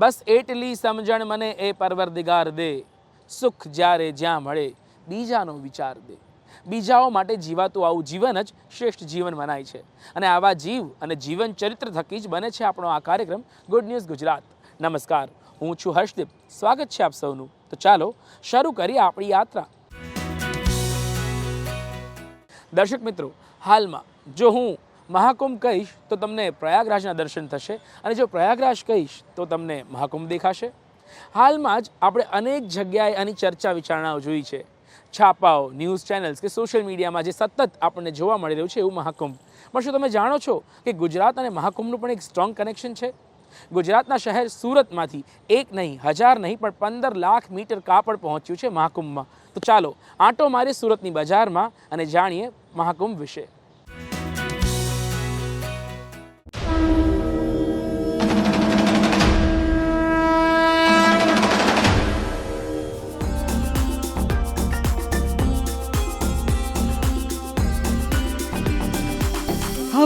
બસ એટલી સમજણ મને એ પરવરદિગાર દે. સુખ જ્યારે જ્યાં મળે, બીજાનો વિચાર દે. બીજાઓ માટે જીવાતું આવું જીવન જ શ્રેષ્ઠ જીવન મનાય છે. અને આવા જીવ અને જીવન ચરિત્ર થકી જ બને છે આપણો આ કાર્યક્રમ ગુડ ન્યૂઝ ગુજરાત નમસ્કાર, હું છું હર્ષદીપ. સ્વાગત છે આપ સૌનું. તો ચાલો, શરૂ કરીએ આપણી યાત્રા. દર્શક મિત્રો, હાલમાં જો હું મહાકુંભ કહીશ તો તમને પ્રયાગરાજના દર્શન થશે અને જો પ્રયાગરાજ કહીશ તો તમને મહાકુંભ દેખાશે. હાલમાં જ આપણે અનેક જગ્યાએ આની ચર્ચા વિચારણાઓ જોઈ છે. છાપાઓ, ન્યૂઝ ચેનલ્સ કે સોશિયલ મીડિયામાં જે સતત આપણને જોવા મળી રહ્યું છે એવું મહાકુંભ. પણ શું તમે જાણો છો કે ગુજરાત અને મહાકુંભનું પણ એક સ્ટ્રોંગ કનેક્શન છે? ગુજરાતના શહેર સુરતમાંથી એક નહીં, હજાર નહીં, પણ પંદર લાખ મીટર કાપડ પહોંચ્યું છે મહાકુંભમાં. તો ચાલો, આંટો મારી સુરતની બજારમાં અને જાણીએ મહાકુંભ વિશે.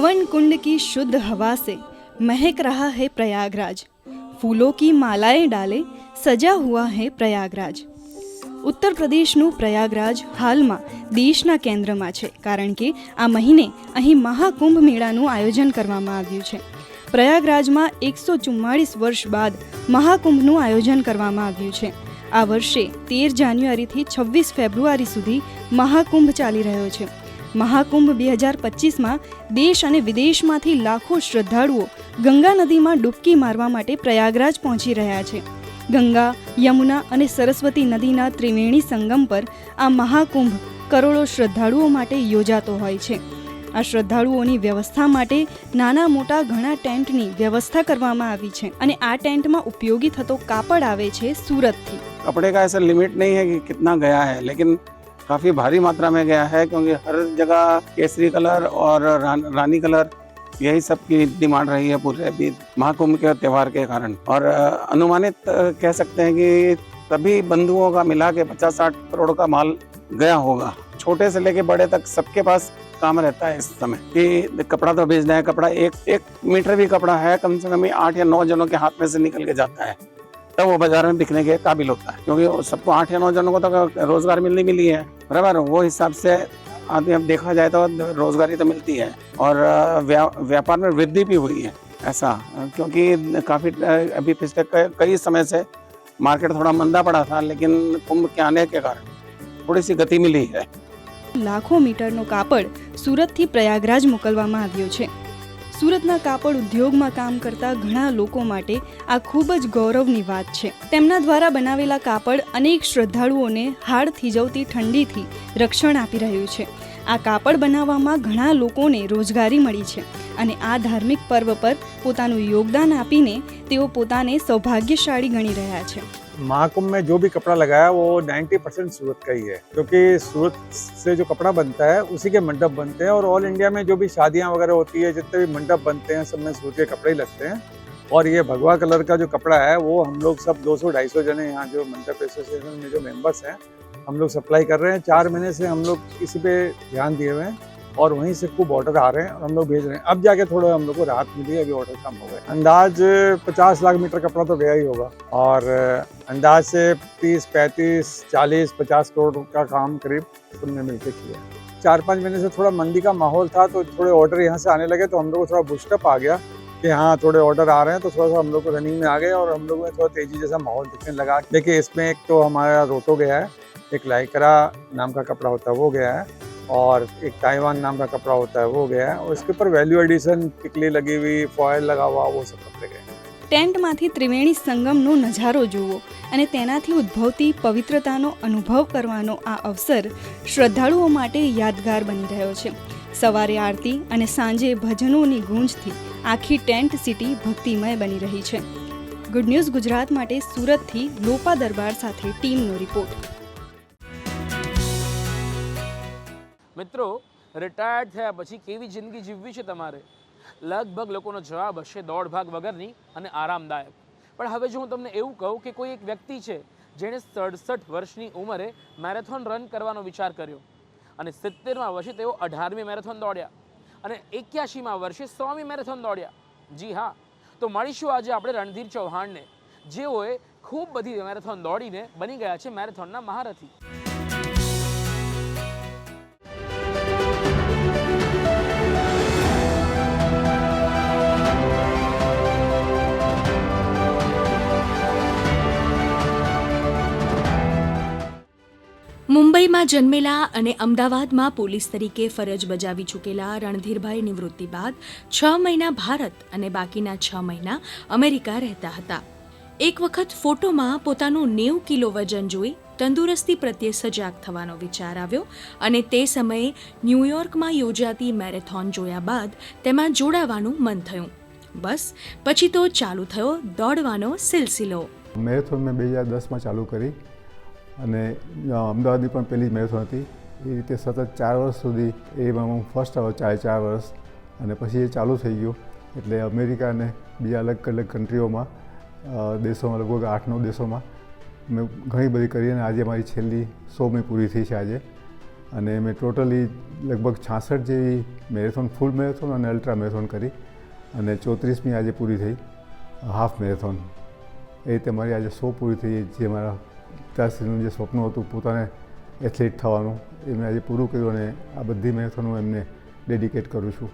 हवन कुंड की शुद्ध हवा से महक रहा है प्रयागराज फूलों की मालाएं डाले सजा हुआ है प्रयागराज ઉત્તર પ્રદેશનું પ્રયાગરાજ હાલમાં દેશના કેન્દ્રમાં છે કારણ કે આ મહિને અહીં મહાકુંભ મેળાનું આયોજન કરવામાં આવ્યું છે પ્રયાગરાજમાં એકસો ચુમ્માળીસ વર્ષ બાદ મહાકુંભનું આયોજન કરવામાં આવ્યું છે આ વર્ષે તેર જાન્યુઆરીથી છવ્વીસ ફેબ્રુઆરી સુધી મહાકુંભ ચાલી રહ્યો છે મહાકુંભ બે હજાર પચીસમાં દેશ અને વિદેશમાંથી લાખો શ્રદ્ધાળુઓ ગંગા નદીમાં ડૂબકી મારવા માટે પ્રયાગરાજ પહોંચી રહ્યા છે. ગંગા, યમુના અને સરસ્વતી નદીના ત્રિવેણી સંગમ પર આ મહાકુંભ કરોડો શ્રદ્ધાળુઓ માટે યોજાતો હોય છે. આ શ્રદ્ધાળુઓની વ્યવસ્થા માટે નાના મોટા ઘણા ટેન્ટની વ્યવસ્થા કરવામાં આવી છે અને આ ટેન્ટમાં ઉપયોગી થતો કાપડ આવે છે સુરતથી. કપડે કા એસા લિમિટ નહીં હૈ કે કિતના ગયા હૈ, લેકિન काफ़ी भारी मात्रा में गया है क्योंकि हर जगह केसरी कलर और रान, कलर यही सब की डिमांड रही है पूरे अभी महाकुंभ के त्यौहार के कारण। और अनुमानित कह सकते हैं कि सभी बंधुओं का मिला के पचास साठ करोड़ का माल गया होगा। छोटे से लेके बड़े तक सबके पास काम रहता है इस समय। कि कपड़ा तो भेजना है कपड़ा एक एक मीटर भी कपड़ा है कम से कम आठ या नौ जनों के हाथ में से निकल के जाता है। तब वो बाजार में बिकने के काबिल होता है क्योंकि वो सबको आठ या नौ जनों को तो रोजगार मिलनी मिली है बराबर वो हिसाब से आदमी अब देखा जाए तो रोजगारी तो मिलती है और अ, व्या, व्यापार में वृद्धि भी हुई है ऐसा अ, क्योंकि काफी अ, अभी पिछले कई- कई समय से मार्केट थोड़ा मंदा पड़ा था लेकिन कुंभ के आने के कारण थोड़ी सी गति मिली है લાખો મીટરનો કાપડ સુરતથી પ્રયાગરાજ મોકલવામાં આવ્યો છે સુરતના કાપડ ઉદ્યોગમાં કામ કરતા ઘણા લોકો માટે આ ખૂબ જ ગૌરવની વાત છે. તેમના દ્વારા બનાવેલા કાપડ અનેક શ્રદ્ધાળુઓને હાડ થીજવતી ઠંડીથી રક્ષણ આપી રહ્યું છે. આ કાપડ બનાવવામાં ઘણા લોકોને રોજગારી મળી છે અને આ ધાર્મિક પર્વ પર પોતાનું યોગદાન આપીને તેઓ પોતાને સૌભાગ્યશાળી ગણી રહ્યા છે. महाकुंभ में जो भी कपड़ा लगाया, वो 90 परसेंट सूरत का ही है। क्योंकि सूरत से जो कपड़ा बनता है, उसी के मंडप बनते हैं और ऑल इंडिया में जो भी शादियाँ वगैरह होती है, जितने भी मंडप बनते हैं, सब में सूरत के कपड़े ही लगते हैं। और ये भगवा कलर का जो कपड़ा है, वो हम लोग सब 200 250 जने यहाँ जो मंडप एसोसिएशन में जो मेंबर्स हैं, हम लोग सप्लाई कर रहे हैं। चार महीने से हम लोग इसी पे ध्यान दिए हुए हैं। और वहीं से खूब ऑर्डर आ रहे हैं और हम लोग भेज रहे हैं। अब जाके थोड़ा हम लोग को राहत मिली है, अभी ऑर्डर कम हो गए अंदाज पचास लाख मीटर कपड़ा तो गया ही होगा। और अंदाज से तीस, पैंतीस, चालीस, पचास करोड़ का काम करीब सबने मिलकर किया। चार पाँच महीने से थोड़ा मंदी का माहौल था तो थोड़े ऑर्डर यहाँ से आने लगे तो हम लोग को थोड़ा बुस्टअप आ गया कि हाँ थोड़े ऑर्डर आ रहे हैं तो थोड़ा सा हम लोग को रनिंग में आ गए और हम लोग में थोड़ा तेज़ी जैसा माहौल दिखने लगा। देखिए, इसमें एक तो हमारा रोटो गया है, एक लाइकरा नाम का कपड़ा होता है, वो गया है। और एक ताइवान नाम का कपड़ा होता है वो गया है और इसके ऊपर वैल्यू एडिशन टिकली लगी हुई फॉयल लगा हुआ वो सब कपड़े गए हैं ટેન્ટમાંથી ત્રિવેણી સંગમનો નજારો જોવો અને તેનાથી ઉદ્ભવતી પવિત્રતાનો અનુભવ કરવાનો આ અવસર શ્રદ્ધાળુઓ માટે યાદગાર બની રહ્યો છે સવારે આરતી અને સાંજે ભજનોની ગૂંજથી આખી ટેન્ટ સિટી ભક્તિમય બની રહી છે ગુડ ન્યૂઝ ગુજરાત માટે સુરતથી લોપા દરબાર સાથે ટીમનો રિપોર્ટ મિત્રો રિટાયર્ડ થયા પછી કેવી જિંદગી જીવવી છે તમારે? લગભગ લોકોનો જવાબ હશે દોડભાગ વગરની અને આરામદાયક. પણ હવે જો હું તમને એવું કહું કે કોઈ એક વ્યક્તિ છે, જેણે સડસઠ વર્ષની ઉંમરે મેરેથોન રન કરવાનો વિચાર કર્યો અને સિત્તેરમાં વર્ષે તેઓ અઢારમી મેરેથોન દોડ્યા અને એક્યાસીમાં વર્ષે સોમી મેરેથોન દોડ્યા. જી હા, તો મળીશું આજે આપણે રણધીર ચૌહાણને. જેઓએ ખૂબ બધી મેરેથોન દોડીને બની ગયા છે મેરેથોનના મહારથી. મુંબઈમાં જન્મેલા અને અમદાવાદમાં પોલીસ તરીકે ફરજ બજાવી ચૂકેલા રણધીરભાઈ નિવૃત્તિ બાદ છ મહિના ભારત અને બાકીના છ મહિના અમેરિકા રહેતા હતા. એક વખત ફોટોમાં પોતાનું નેવું કિલો વજન જોઈ તંદુરસ્તી પ્રત્યે સજાગ થવાનો વિચાર આવ્યો અને તે સમયે ન્યૂયોર્કમાં યોજાતી મેરેથોન જોયા બાદ તેમાં જોડાવાનું મન થયું. બસ, પછી તો ચાલુ થયો દોડવાનો સિલસિલો. મેરેથોન મેં બે હજાર દસમાં ચાલુ કરી. અને અમદાવાદની પણ પહેલી મેરેથોન હતી. એ રીતે સતત ચાર વર્ષ સુધી એમાં હું ફર્સ્ટ આવ્યો ચારે ચાર વર્ષ. અને પછી એ ચાલુ થઈ ગયું. એટલે અમેરિકા અને બીજા અલગ અલગ કન્ટ્રીઓમાં દેશોમાં, લગભગ આઠ નવ દેશોમાં મેં ઘણી બધી કરી અને આજે મારી છેલ્લી સોમી પૂરી થઈ છે આજે. અને મેં ટોટલી લગભગ છાસઠ જેવી મેરેથોન ફૂલ મેરેથોન અને અલ્ટ્રા મેરેથોન કરી. અને ચોત્રીસમી આજે પૂરી થઈ હાફ મેરેથોન. એ રીતે મારી આજે સો પૂરી થઈ, જે મારા પિતાશ્રીનું જે સ્વપ્ન હતું પોતાને એથ્લેટ થવાનું એ મેં આજે પૂરું કર્યું અને આ બધી મેરેથોન હું એમને ડેડિકેટ કરું છું.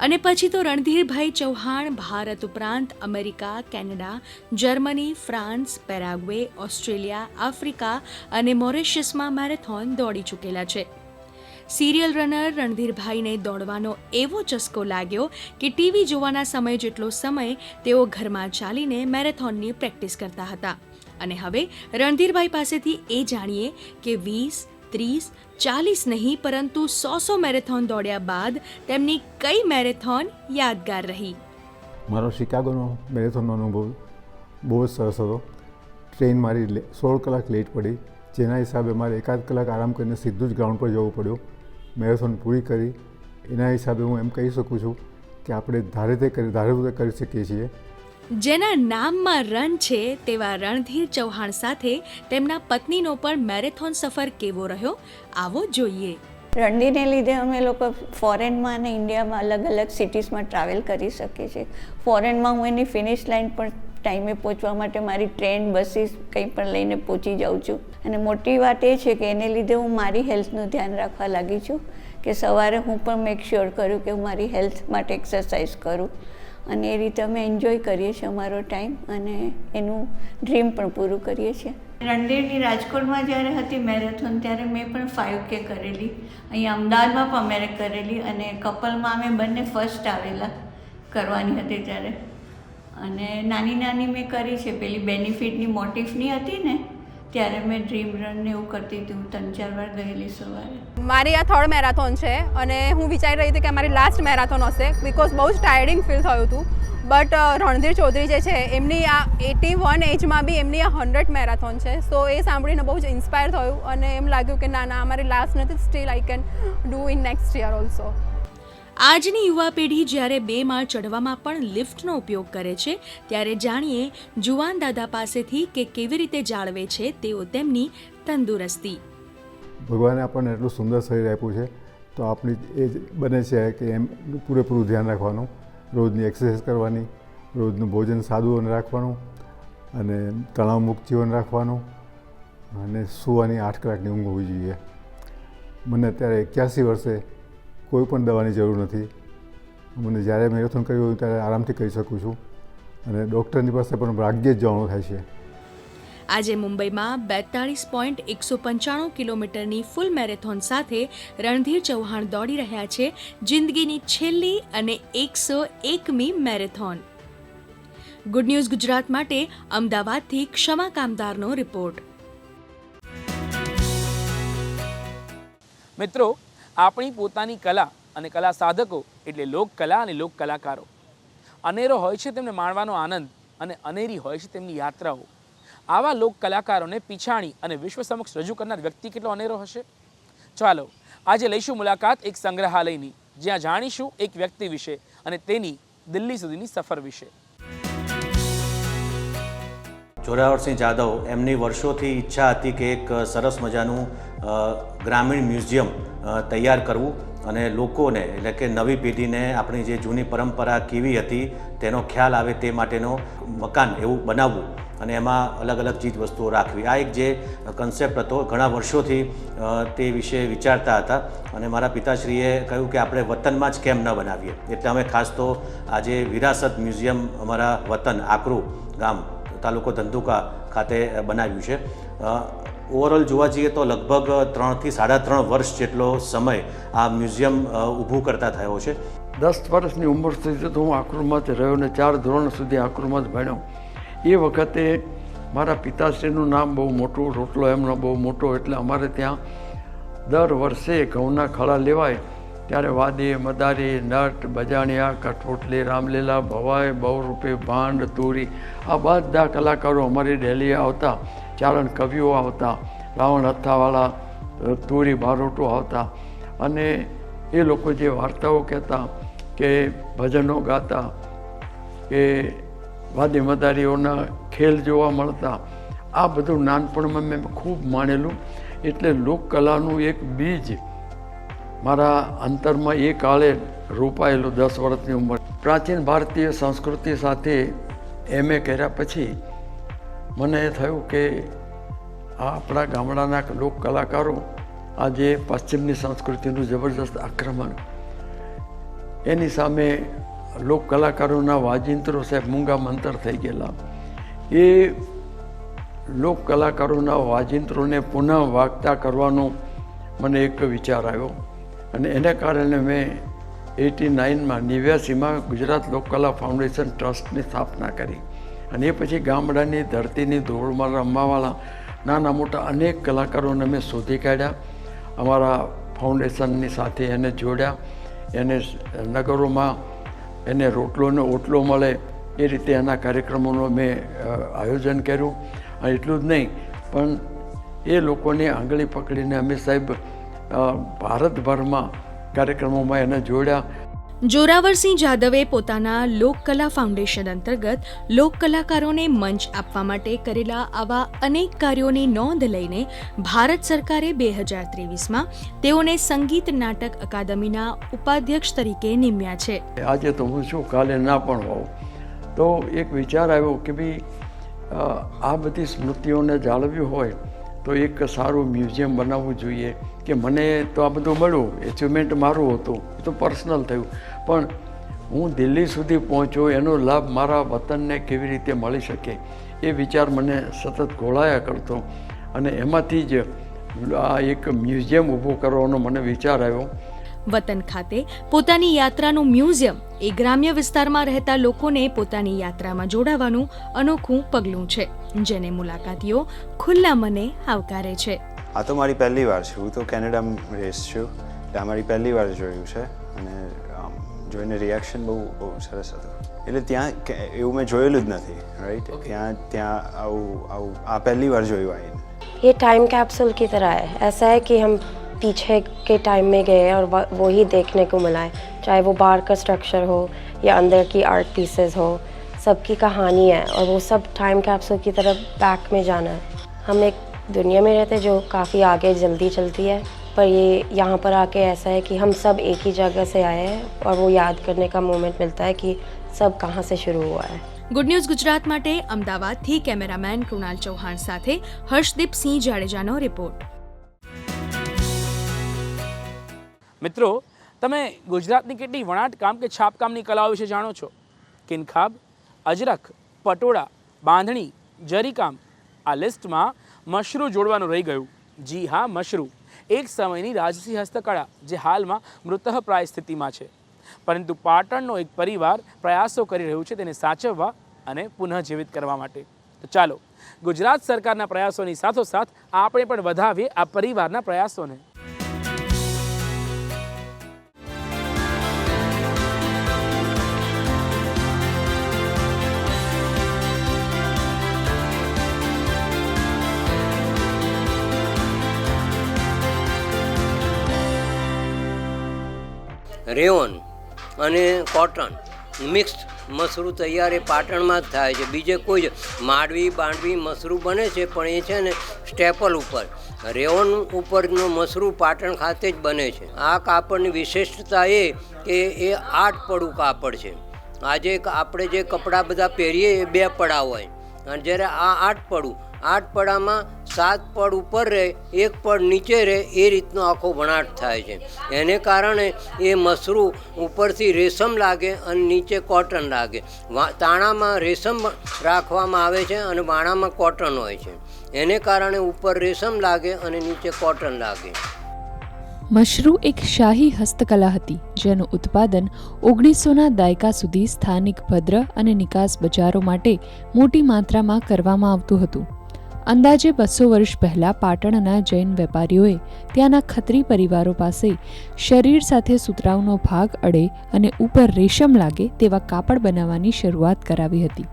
અને પછી તો રણધીરભાઈ ચૌહાણ ભારત ઉપરાંત America, Canada, Germany, France, Paraguay, Australia, Africa અને મોરેશિયસમાં મેરેથોન દોડી ચૂકેલા છે. સિરિયલ રનર રણધીરભાઈને દોડવાનો એવો ચસ્કો લાગ્યો કે ટીવી જોવાના સમય જેટલો સમય તેઓ ઘરમાં ચાલીને મેરેથોનની પ્રેક્ટિસ કરતા હતા. અને હવે રણધીરભાઈ પાસેથી એ જાણીએ કે વીસ, ત્રીસ, ચાલીસ નહીં, પરંતુ સો સો મેરેથોન દોડ્યા બાદ તેમની કઈ મેરેથોન યાદગાર રહી? મારો શિકાગોનો મેરેથોનનો અનુભવ બહુ જ સરસ હતો. ટ્રેન મારી સોળ કલાક લેટ પડી. જેના હિસાબે મારે એકાદ કલાક આરામ કરીને સીધું જ ગ્રાઉન્ડ પર જવું પડ્યું. મેરેથોન પૂરી કરી. એના હિસાબે હું એમ કહી શકું છું કે આપણે ધારે તે કરી, ધારે કરી શકીએ છીએ. જેના નામમાં રણ છે તેવા રણધીર ચૌહાણ સાથે તેમના પત્નીનો પણ મેરેથોન સફર કેવો રહ્યો? આવો જોઈએ. રણધીરને લીધે અમે લોકો ફોરેનમાં અને ઇન્ડિયામાં અલગ અલગ સિટીઝમાં ટ્રાવેલ કરી શકીએ છીએ. ફોરેનમાં હું એની ફિનિશ લાઇન પર ટાઈમે પહોંચવા માટે મારી ટ્રેન, બસીસ કંઈ પણ લઈને પહોંચી જાઉં છું. અને મોટી વાત એ છે કે એને લીધે હું મારી હેલ્થનું ધ્યાન રાખવા લાગી છું કે સવારે હું પણ મેક શ્યોર કર્યું કે હું મારી હેલ્થ માટે એક્સરસાઇઝ કરું. અને એ રીતે અમે એન્જોય કરીએ છીએ અમારો ટાઈમ અને એનું ડ્રીમ પણ પૂરું કરીએ છીએ. રણદેવની રાજકોટમાં જ્યારે હતી મેરેથોન ત્યારે મેં પણ ફાઇવ કે કરેલી. અહીંયા અમદાવાદમાં પણ મેં કરેલી અને કપલમાં અમે બંને ફર્સ્ટ આવેલા કરવાની હતી ત્યારે. અને નાની નાની મેં કરી છે. પેલી બેનિફિટની મોટિફની હતી ને, ત્યારે મેં ડ્રીમ રન ને એવું કરતી હતી. હું ત્રણ ચાર વાર ગયેલી સવારે. મારી આ થર્ડ મેરાથોન છે અને હું વિચારી રહી હતી કે મારી લાસ્ટ મેરાથોન હશે બિકોઝ બહુ જ ટાયર્ડિંગ ફીલ થયું હતું. બટ રણધીર ચૌધરી જે છે, એમની આ એટી વન એજમાં બી એમની આ હંડ્રેડ મેરાથોન છે. સો એ સાંભળીને બહુ જ ઇન્સ્પાયર થયું અને એમ લાગ્યું કે ના ના મારી લાસ્ટ નથી still I can do in next year also આજની યુવા પેઢી જ્યારે બે માળ ચડવામાં પણ લિફ્ટનો ઉપયોગ કરે છે, ત્યારે જાણીએ જુવાન દાદા પાસેથી કે કેવી રીતે જાળવે છે તેઓ તેમની તંદુરસ્તી. ભગવાને આપણને એટલું સુંદર શરીર આપ્યું છે, તો આપણી એ જ બને છે કે એમ પૂરેપૂરું ધ્યાન રાખવાનું, રોજની એક્સરસાઇઝ કરવાની, રોજનું ભોજન સાદું અને રાખવાનું, અને તણાવમુક્ત જીવન રાખવાનું, અને સુવાની આઠ કલાકની ઊંઘ હોવી જોઈએ. મને અત્યારે એક્યાસી વર્ષે કોઈ પણ દવાની જરૂર નથી. મને જ્યારે મેરેથોન કર્યું હોય ત્યારે આરામથી કરી શકું છું. અને ડૉક્ટરની પાસે પણ ભાગ્યે જ જવાનું થાય છે. આજે મુંબઈમાં બેતાળીસ પોઈન્ટ એકસો પંચાણું કિલોમીટરની ફૂલ મેરેથોન સાથે રણધીર ચૌહાણ દોડી રહ્યા છે જિંદગીની છેલ્લી અને એકસો એકમી મેરેથોન. ગુડ ન્યૂઝ ગુજરાત માટે અમદાવાદથી ક્ષમા કામદારનો રિપોર્ટ મિત્રો, આપણી પોતાની કલા અને કલા સાધકો એટલે લોક કલા અને લોક કલાકારો અનેરો હોય છે તેમને માણવાનો આનંદ અને અનેરી હોય છે તેમની યાત્રાઓ. આવા લોક કલાકારોને પીછાણી અને વિશ્વ સમક્ષ રજૂ કરનાર વ્યક્તિ કેટલો અનેરો હશે? ચાલો, આજે લઈશું મુલાકાત એક સંગ્રહાલયની, જ્યાં જાણીશું એક વ્યક્તિ વિશે અને તેની દિલ્હી સુધીની સફર વિશે. જોરાવરસિંહ જાદવ, એમની વર્ષોથી ઈચ્છા હતી કે એક સરસ મજાનું ગ્રામીણ મ્યુઝિયમ તૈયાર કરવું અને લોકોને, એટલે કે નવી પેઢીને આપણી જે જૂની પરંપરા કેવી હતી તેનો ખ્યાલ આવે તે માટેનો મકાન એવું બનાવવું. અને એમાં અલગ અલગ ચીજ વસ્તુઓ રાખવી. આ એક જે કન્સેપ્ટ હતો, ઘણા વર્ષોથી તે વિશે વિચારતા હતા અને મારા પિતાશ્રીએ કહ્યું કે આપણે વતનમાં જ કેમ ન બનાવીએ. એટલે અમે ખાસ તો આજે વિરાસત મ્યુઝિયમ અમારા વતન, આકરું ગામ, તાલુકો ધંધુકા ખાતે બનાવ્યું છે. ઓવરઓલ જોવા જઈએ તો લગભગ ત્રણથી સાડા ત્રણ વર્ષ જેટલો સમય આ મ્યુઝિયમ ઊભું કરતા થયો છે. દસ વર્ષની ઉંમર સુધી તો હું આકરુમાં જ રહ્યો ને ચાર ધોરણ સુધી આકરુમાં જ ભણ્યો. એ વખતે મારા પિતાશ્રીનું નામ બહુ મોટું, રોટલો એમનો બહુ મોટો, એટલે અમારે ત્યાં દર વર્ષે ઘઉંના ખળા લેવાય. ત્યારે વાદી, મદારી, નટ, બજાણિયા, કઠોટલી, રામલીલા, ભવાઈ, બહુરૂપે, ભાંડ, તુરી, આ બધા કલાકારો અમારી ડેલી આવતા, ચારણ કવિઓ આવતા, રાવણ હથ્થાવાળા તુરી બારોટો આવતા. અને એ લોકો જે વાર્તાઓ કહેતા કે ભજનો ગાતા, કે વાદી મદારીઓના ખેલ જોવા મળતા આ બધું નાનપણમાં મેં ખૂબ માણેલું. એટલે લોકકલાનું એક બીજ મારા અંતરમાં એ કાળે રોપાયેલું દસ વર્ષની ઉંમર. પ્રાચીન ભારતીય સંસ્કૃતિ સાથે એમએ કર્યા પછી મને એ થયું કે આ આપણા ગામડાના લોક કલાકારો આજે પશ્ચિમની સંસ્કૃતિનું જબરજસ્ત આક્રમણ. એની સામે લોક કલાકારોના વાજિંત્રો સાહેબ મૂંગા મંતર થઈ ગયેલા. એ લોક કલાકારોના વાજિંત્રોને પુનઃ વાગતા કરવાનો મને એક વિચાર આવ્યો. અને એને કારણે મેં એટી નાઇનમાં નેવ્યાસીમાં ગુજરાત લોકકલા ફાઉન્ડેશન ટ્રસ્ટની સ્થાપના કરી. અને એ પછી ગામડાની ધરતીની ધોળમાં રમવાવાળા નાના મોટા અનેક કલાકારોને મેં શોધી કાઢ્યા. અમારા ફાઉન્ડેશનની સાથે એને જોડ્યા. એને નગરોમાં એને રોટલો ને ઓટલો મળે, એ રીતે એના કાર્યક્રમોનું મેં આયોજન કર્યું. અને એટલું જ નહીં, પણ એ લોકોની આંગળી પકડીને અમે સાહેબ ભારતભરમાં કાર્યક્રમોમાં એને જોડ્યા. જોરાવરસિંહ જાદવે પોતાના લોકકલા ફાઉન્ડેશન અંતર્ગત લોક કલાકારોને મંચ આપવા માટે કરેલા આવા અનેક કાર્યોની નોંધ લઈને ભારત સરકારે બે હજાર ત્રેવીસમાં તેઓને સંગીત નાટક અકાદમીના ઉપાધ્યક્ષ તરીકે નિમ્યા છે. આજે તો હું છું, કાલે ના પણ હોઉં. તો એક વિચાર આવ્યો કે ભાઈ આ બધી સ્મૃતિઓને જાળવ્યું હોય તો એક સારું મ્યુઝિયમ બનાવવું જોઈએ. કે મને તો આ બધું મળ્યું એચિવમેન્ટ મારું હતું, એ તો પર્સનલ થયું. પણ હું દિલ્હી સુધી પહોંચ્યો, એનો લાભ મારા વતનને કેવી રીતે મળી શકે, એ વિચાર મને સતત ઘોળાયા કરતો. અને એમાંથી જ આ એક મ્યુઝિયમ ઊભું કરવાનો મને વિચાર આવ્યો. વતન ખાતે પોતાની યાત્રાનું મ્યુઝિયમ, એ ગ્રામ્ય વિસ્તારમાં રહેતા લોકોને પોતાની યાત્રામાં જોડાવાનું અનોખું પગલું છે, જેને મુલાકાતીઓ ખુલ્લા મને આવકારે છે. આ તો મારી પહેલી વાર છે હું તો કેનેડામાં રેસ છું એટલે આ મારી પહેલી વાર જોયું છે અને આમ જોઈને રિએક્શન બહુ બહુ સરસ હતું એટલે ત્યાં કે- એવું મેં જોયેલું જ નથી રાઈટ ત્યાં ત્યાં આવું આવું આ પહેલી વાર જોયું આવીને ये टाइम कैप्सूल की तरह है ऐसा है कि हम पीछे के टाइम में गए और व- वो ही देखने को मिला है चाहे वो बाहर का स्ट्रक्चर हो या अंदर की आर्ट पीसेस हो सबकी कहानी है और वो सब टाइम कैप्सूल की तरह बैक में जाना है हम एक दुनिया में रहते हैं जो काफ़ी आगे जल्दी चलती है पर ये यहाँ पर आके ऐसा है कि हम सब एक ही जगह से आए हैं और वो याद करने का मोमेंट मिलता है कि सब कहाँ से शुरू हुआ है ગુડ ન્યૂઝ ગુજરાત માટે અમદાવાદથી કેમેરામેન કૃણાલ ચૌહાણ સાથે હર્ષદીપ સિંહ જાડેજાનો રિપોર્ટ મિત્રો તમે ગુજરાતની કેટલી વણાટ કામ કે છાપકામની કલાઓ વિશે જાણો છો કિનખાબ અજરખ પટોળા બાંધણી જરીકામ આ લિસ્ટમાં મશરૂ જોડવાનું રહી ગયું. જી હા, મશરૂ. એક સમયની રાજસી હસ્તકળા, જે હાલમાં મૃતઃપ્રાય સ્થિતિમાં છે. પરંતુ પાટણનો એક પરિવાર પ્રયાસો કરી રહ્યું છે તેને સાચવવા અને પુનઃજીવિત કરવા માટે. તો ચાલો, ગુજરાત સરકારના પ્રયાસોની સાથોસાથ આપણે પણ વધાવીએ આ પરિવારના પ્રયાસોને. રેયોન અને કોટન. મિક્સ મસરૂ તૈયાર એ પાટણમાં જ થાય છે. બીજે કોઈ જ માંડવી, બાંડવી મસરૂ બને છે, પણ એ છે ને સ્ટેપલ ઉપર. રેવન ઉપરનો મસરૂ પાટણ ખાતે જ બને છે. આ કાપડની વિશિષ્ટતા એ કે એ આઠ પડું કાપડ છે. આજે આપણે જે કપડાં બધા પહેરીએ એ બે પડા હોય. અને જ્યારે આ આઠ પડું આઠ પડામાં સાત પડ ઉપર રહે, એક પડ નીચે રહે, એ રીતનો આખો વણાટ થાય છે. એને કારણે એ મસરું ઉપરથી રેશમ લાગે અને નીચે કોટન લાગે. તાણામાં રેશમ રાખવામાં આવે છે અને વાણામાં કોટન હોય છે. એને કારણે ઉપર રેશમ લાગે અને નીચે કોટન લાગે. મશરૂ એક શાહી હસ્તકલા હતી, જેનું ઉત્પાદન ઓગણીસોના દાયકા સુધી સ્થાનિક ભદ્ર અને નિકાસ બજારો માટે મોટી માત્રામાં કરવામાં આવતું હતું. અંદાજે બસો વર્ષ પહેલાં પાટણના જૈન વેપારીઓએ ત્યાંના ખત્રી પરિવારો પાસે શરીર સાથે સુતરાઉનો ભાગ અડે અને ઉપર રેશમ લાગે તેવા કાપડ બનાવવાની શરૂઆત કરાવી હતી.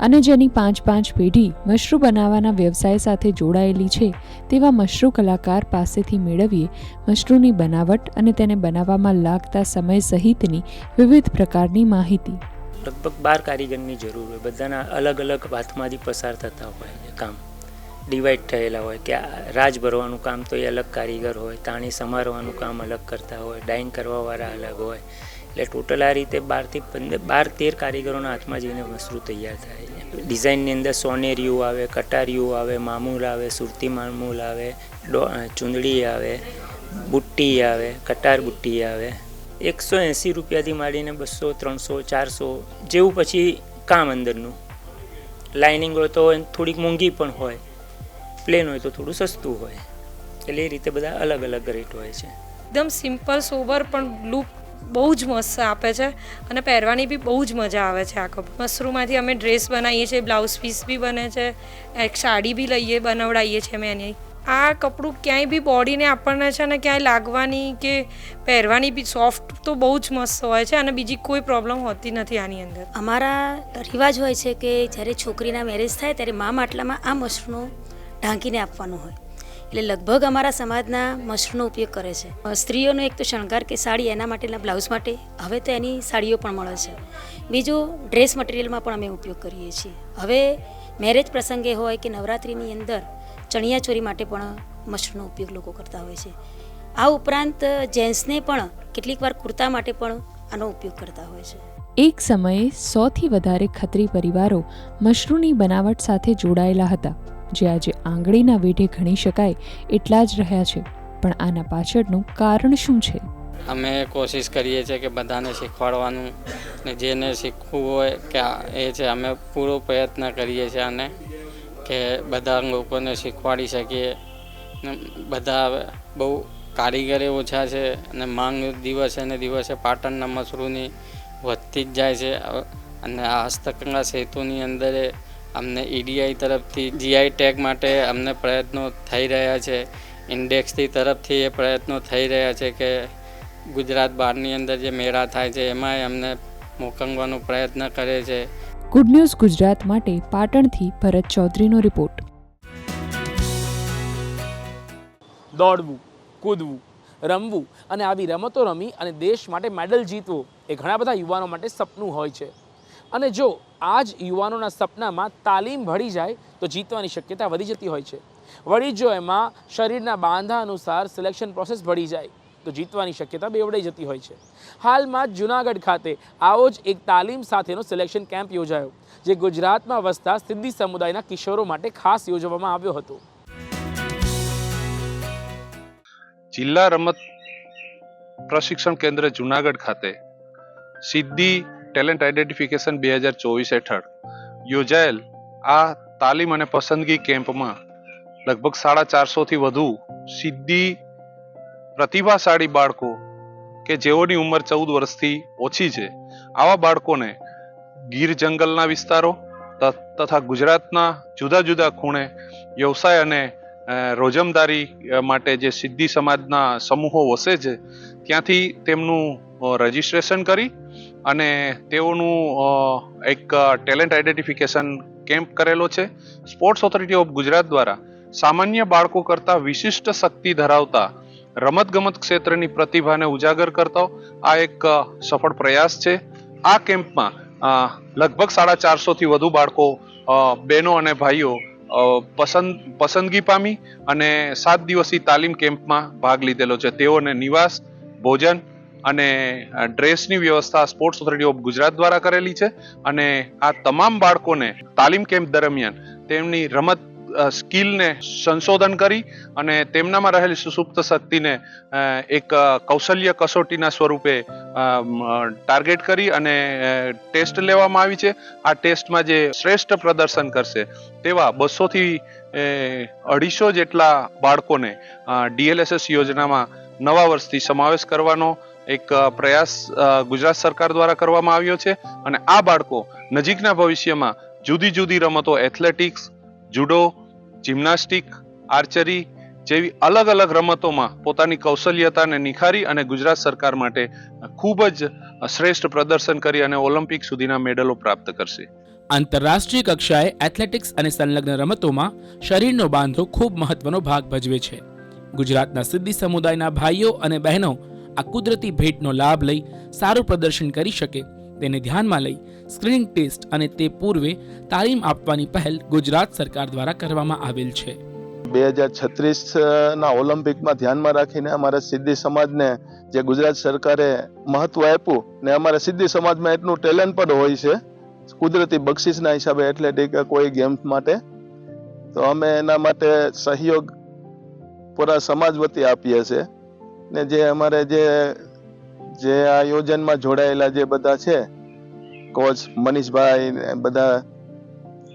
અને જેની પાંચ પાંચ પેઢી મશરૂ બનાવવાના વ્યવસાય સાથે જોડાયેલી છે, તેવા મશરૂ કલાકાર પાસેથી મેળવીએ મશરૂની બનાવટ અને તેને બનાવવામાં લાગતા સમય સહિતની વિવિધ પ્રકારની માહિતી. લગભગ બાર કારીગરની જરૂર હોય, બધાના અલગ અલગ હાથમાંથી પસાર થતા હોય, કામ. ડિવાઈડ થયેલા હોય કે આ રાજ ભરવાનું કામ તો એ અલગ કારીગર હોય, તાણી સમારવાનું કામ અલગ કરતા હોય ડાઇંગ કરવાવાળા અલગ હોય. એટલે ટોટલ આ રીતે બારથી પંદર, બાર, તેર કારીગરોના હાથમાં જઈને મશરૂ તૈયાર થાય છે. ડિઝાઇનની અંદર સોનેરિયું આવે કટારિયું આવે, મામૂલ આવે, સુરતી મામૂલ આવે ચૂંદડી આવે, બુટ્ટી આવે, કટાર બુટ્ટી આવે. એકસો એંસી રૂપિયાથી માંડીને બસો, ત્રણસો, ચારસો જેવું પછી કામ અંદરનું. લાઇનિંગ હોય તો થોડીક મોંઘી પણ હોય. પ્લેન હોય તો થોડું સસ્તું હોય. એટલે એ રીતે બધા અલગ અલગ રેટ હોય છે. એકદમ સિમ્પલ સોબર પણ લુક બહુ જ મસ્ત આપે છે અને પહેરવાની બી બહુ જ મજા આવે છે આ મશરૂમાંથી અમે ડ્રેસ બનાવીએ છીએ બ્લાઉઝ પીસ બી બને છે એક સાડી બી લઈએ બનાવડાવીએ છીએ અમે એની. આ કપડું ક્યાંય બી બોડીને આપણને છે ને ક્યાંય લાગવાની કે પહેરવાની બી સોફ્ટ તો બહુ જ મસ્ત હોય છે અને બીજી કોઈ પ્રોબ્લેમ હોતી નથી આની અંદર. અમારા રિવાજ હોય છે કે જ્યારે છોકરીના મેરેજ થાય ત્યારે મા માટલામાં આ મશરૂનો ઢાંકીને આપવાનું હોય. એટલે લગભગ અમારા સમાજના મશરૂનો ઉપયોગ કરે છે. સ્ત્રીઓનો એક તો શણગાર કે સાડી એના માટેના બ્લાઉઝ માટે હવે તો એની સાડીઓ પણ મળે છે. બીજું, ડ્રેસ મટીરિયલમાં પણ અમે ઉપયોગ કરીએ છીએ. હવે મેરેજ પ્રસંગે હોય કે નવરાત્રિની અંદર ચણિયાચોરી માટે પણ મશરૂનો ઉપયોગ લોકો કરતા હોય છે. આ ઉપરાંત જેન્ટ્સને પણ કેટલીક વાર કુર્તા માટે પણ આનો ઉપયોગ કરતા હોય છે. એક સમયે સોથી વધારે ખત્રી પરિવારો મશરૂની બનાવટ સાથે જોડાયેલા હતા. જે આજે આંગળીના વેઢે ગણી શકાય એટલા જ રહ્યા છે. પણ આના પાછળનું કારણ શું છે? અમે કોશિશ કરીએ છીએ કે બધાને શીખવાડવાનું ને જેને શીખવું હોય કે એ છે, અમે પૂરો પ્રયત્ન કરીએ છીએ અને કે બધા લોકોને શીખવાડી શકીએ. બધા બહુ કારીગરે ઓછા છે અને માંગ દિવસે ને દિવસે પાટણના મશરૂની વધતી જ જાય છે. અને આ હસ્તકલા સેતુની અંદર અમને ઈડીઆઈ તરફથી જીઆઈ ટેગ માટે અમને પ્રયત્નો થઈ રહ્યા છે. ઇન્ડેક્સથી તરફથી એ પ્રયત્નો થઈ રહ્યા છે કે ગુજરાત બહારની અંદર જે મેળા થાય છે એમાંય અમને મોકલવાનો પ્રયત્ન કરે છે. ગુડ ન્યૂઝ ગુજરાત માટે પાટણથી ભરત ચૌધરીનો રિપોર્ટ દોડવું કૂદવું રમવું અને આવી રમતો રમી અને દેશ માટે મેડલ જીતવો એ ઘણા બધા યુવાનો માટે સપનું હોય છે. અને જો આ જ યુવાનોના સપનામાં તાલીમ ભળી જાય તો જીતવાની શક્યતા વધી જતી હોય છે. વળી જો એમાં શરીરના બાંધા અનુસાર સિલેક્શન પ્રોસેસ ભળી જાય તો જીતવાની શક્યતા બેવડાઈ જતી હોય છે. હાલમાં જુનાગઢ ખાતે આવો જ એક તાલીમ સાથેનો સિલેક્શન કેમ્પ યોજાયો, જે ગુજરાતમાં વસતા સિદ્ધિ સમુદાયના કિશોરો માટે ખાસ યોજવામાં આવ્યો હતો. જિલ્લા રમત પ્રશિક્ષણ કેન્દ્ર જુનાગઢ ખાતે સિદ્ધિ ટેલેન્ટ આઇડેન્ટિફિકેશન બે હજાર ચોવીસ હેઠળ. યોજાયેલ આ તાલીમ અને પસંદગી કેમ્પમાં લગભગ સાડા ચારસોથી વધુ સિદ્ધિ પ્રતિભાશાળી બાળકો કે જેઓની ઉંમર ચૌદ વર્ષથી ઓછી છે, આવા બાળકોને ગીર જંગલના વિસ્તારો તથા ગુજરાતના જુદા જુદા ખૂણે વ્યવસાય અને રોજમદારી માટે જે સિદ્ધિ સમાજના સમૂહો વસે છે ત્યાંથી તેમનું રજિસ્ટ્રેશન કરી અને તેઓનું એક ટેલેન્ટ આઈડેન્ટિફિકેશન કેમ્પ કરેલો છે. સ્પોર્ટ્સ ઓથોરિટી ઓફ ગુજરાત દ્વારા સામાન્ય બાળકો કરતાં વિશિષ્ટ શક્તિ ધરાવતા રમતગમત ક્ષેત્રની પ્રતિભાને ઉજાગર કરતો આ એક સફળ પ્રયાસ છે. આ કેમ્પમાં લગભગ સાડા ચારસોથી વધુ બાળકો બહેનો અને ભાઈઓ પસંદ, પસંદગી પામી અને સાત દિવસી તાલીમ કેમ્પમાં ભાગ લીધેલો છે. તેઓને નિવાસ ભોજન અને ડ્રેસની વ્યવસ્થા સ્પોર્ટ્સ ઓથોરિટી ઓફ ગુજરાત દ્વારા કરેલી છે અને આ તમામ બાળકોને તાલીમ કેમ્પ દરમિયાન તેમની રમત સ્કિલને સંશોધન કરી અને તેમનામાં રહેલી સુસુપ્ત શક્તિને એક કૌશલ્ય કસોટીના સ્વરૂપે ટાર્ગેટ કરી અને ટેસ્ટ લેવામાં આવી છે. આ ટેસ્ટમાં જે શ્રેષ્ઠ પ્રદર્શન કરશે તેવા બસોથી અઢીસો જેટલા બાળકોને ડીએલએસએસ યોજનામાં નવા વર્ષથી સમાવેશ કરવાનો એક પ્રયાસ ગુજરાત સરકાર દ્વારા કરવામાં આવ્યો છે. અને આ બાળકો નજીકના ભવિષ્યમાં જુદી જુદી રમતો, એથ્લેટિક્સ, જુડો, જિમ્નાસ્ટિક, આર્ચરી જેવી અલગ અલગ રમતોમાં પોતાની કૌશલ્યતાને નિખારી અને ગુજરાત સરકાર માટે ખૂબ જ શ્રેષ્ઠ પ્રદર્શન કરી અને ઓલિમ્પિક સુધીના મેડલો પ્રાપ્ત કરશે. આંતરરાષ્ટ્રીય કક્ષાએ એથ્લેટિક્સ અને સંલગ્ન રમતોમાં શરીરનો બાંધો ખૂબ મહત્વનો ભાગ ભજવે છે. ગુજરાતના સિદ્ધિ સમુદાયના ભાઈઓ અને બહેનો આ કુદરતી ભેટનો લાભ લઈ સારું પ્રદર્શન કરી શકે તેને ધ્યાનમાં લઈ સ્ક્રીનિંગ ટેસ્ટ અને તે પૂર્વે તાલીમ આપવાની પહેલ ગુજરાત સરકાર દ્વારા કરવામાં આવેલ છે. બે હજાર છત્રીસ ના ઓલિમ્પિકમાં ધ્યાનમાં રાખીને અમારા સિદ્ધિ સમાજને જે ગુજરાત સરકારે મહત્વ આપ્યું ને અમારા સિદ્ધિ સમાજમાં એટલું ટેલેન્ટ પણ હોય છે, કુદરતી બક્ષિસના હિસાબે એથ્લેટિક કોઈ ગેમ્સ માટે, તો અમે એના માટે સહયોગ પૂરા સમાજ વતી આપીએ છીએ ને જે અમારે જે જે આ યોજનમાં જોડાયેલા જે બધા છે, કોચ મનીષભાઈ ને બધા,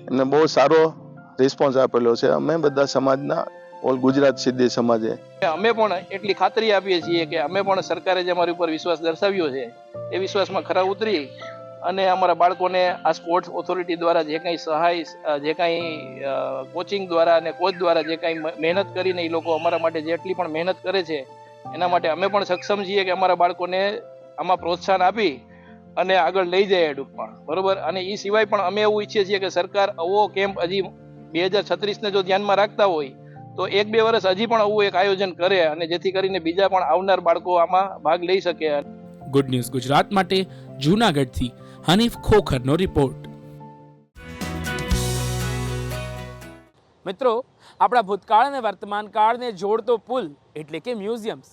એમને બહુ સારો રિસ્પોન્સ આપેલો છે. અમે બધા સમાજના, ઓલ ગુજરાત સિદ્ધિ સમાજે. અમે પણ એટલી ખાતરી આપીએ છીએ કે અમે પણ સરકારે જે અમારી ઉપર વિશ્વાસ દર્શાવ્યો છે, એ વિશ્વાસમાં ખરા ઉતરી અને અમારા બાળકોને આ સ્પોર્ટ્સ ઓથોરિટી દ્વારા જે કાંઈ સહાય જે કાંઈ કોચિંગ દ્વારા અને કોચ દ્વારા જે કાંઈ મહેનત કરીને એ લોકો અમારા માટે જેટલી પણ મહેનત કરે છે, એના માટે અમે પણ સક્ષમ છીએ કે અમારા બાળકોને આમાં પ્રોત્સાહન આપી અને આગળ લઈ જાય ટૂંકમાં બરોબર? અને એ સિવાય પણ અમે એવું ઈચ્છીએ છીએ કે સરકાર આવો કેમ્પ હજી બે હજાર છત્રીસને જો ધ્યાનમાં રાખતા હોય, તો એક બે વર્ષ હજી પણ આવું એક આયોજન કરે અને જેથી કરીને બીજા પણ આવનાર બાળકો આમાં ભાગ લઈ શકે. ગુડ ન્યૂઝ ગુજરાત માટે જૂનાગઢથી હનીફ ખોખરનો રિપોર્ટ મિત્રો, આપણા ભૂતકાળ અને વર્તમાન કાળને જોડતો પુલ એટલે કે મ્યુઝિયમ્સ.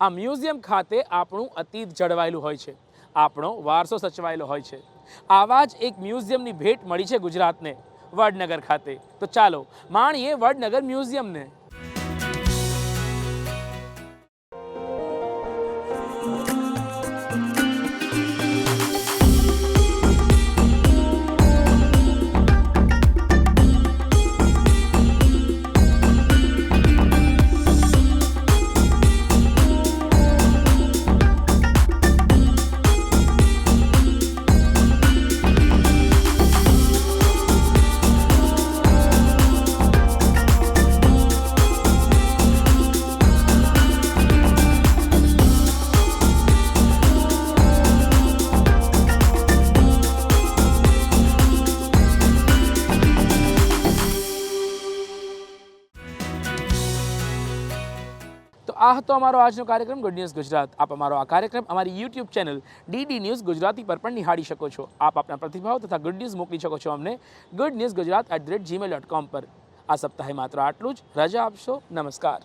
આ મ્યુઝિયમ ખાતે આપણું અતીત જળવાયેલું હોય છે. આપણો વારસો સચવાયેલો હોય છે. આવા જ એક મ્યુઝિયમની ભેટ મળી છે ગુજરાતને, વડનગર ખાતે. તો ચાલો, માણીએ વડનગર મ્યુઝિયમને. આ હતો અમારો આજનો કાર્યક્રમ ગુડ ન્યૂઝ ગુજરાત આપ અમારો આ કાર્યક્રમ અમારી YouTube channel DD news Gujarati પર પણ નિહાળી શકો છો. આપ આપના પ્રતિભાવ તથા ગુડ ન્યૂઝ મોકલી શકો છો અમને good news Gujarat at the rate Gmail dot com પર. આ સપ્તાહે માત્ર આટલું જ. રજા આપશો. નમસ્કાર.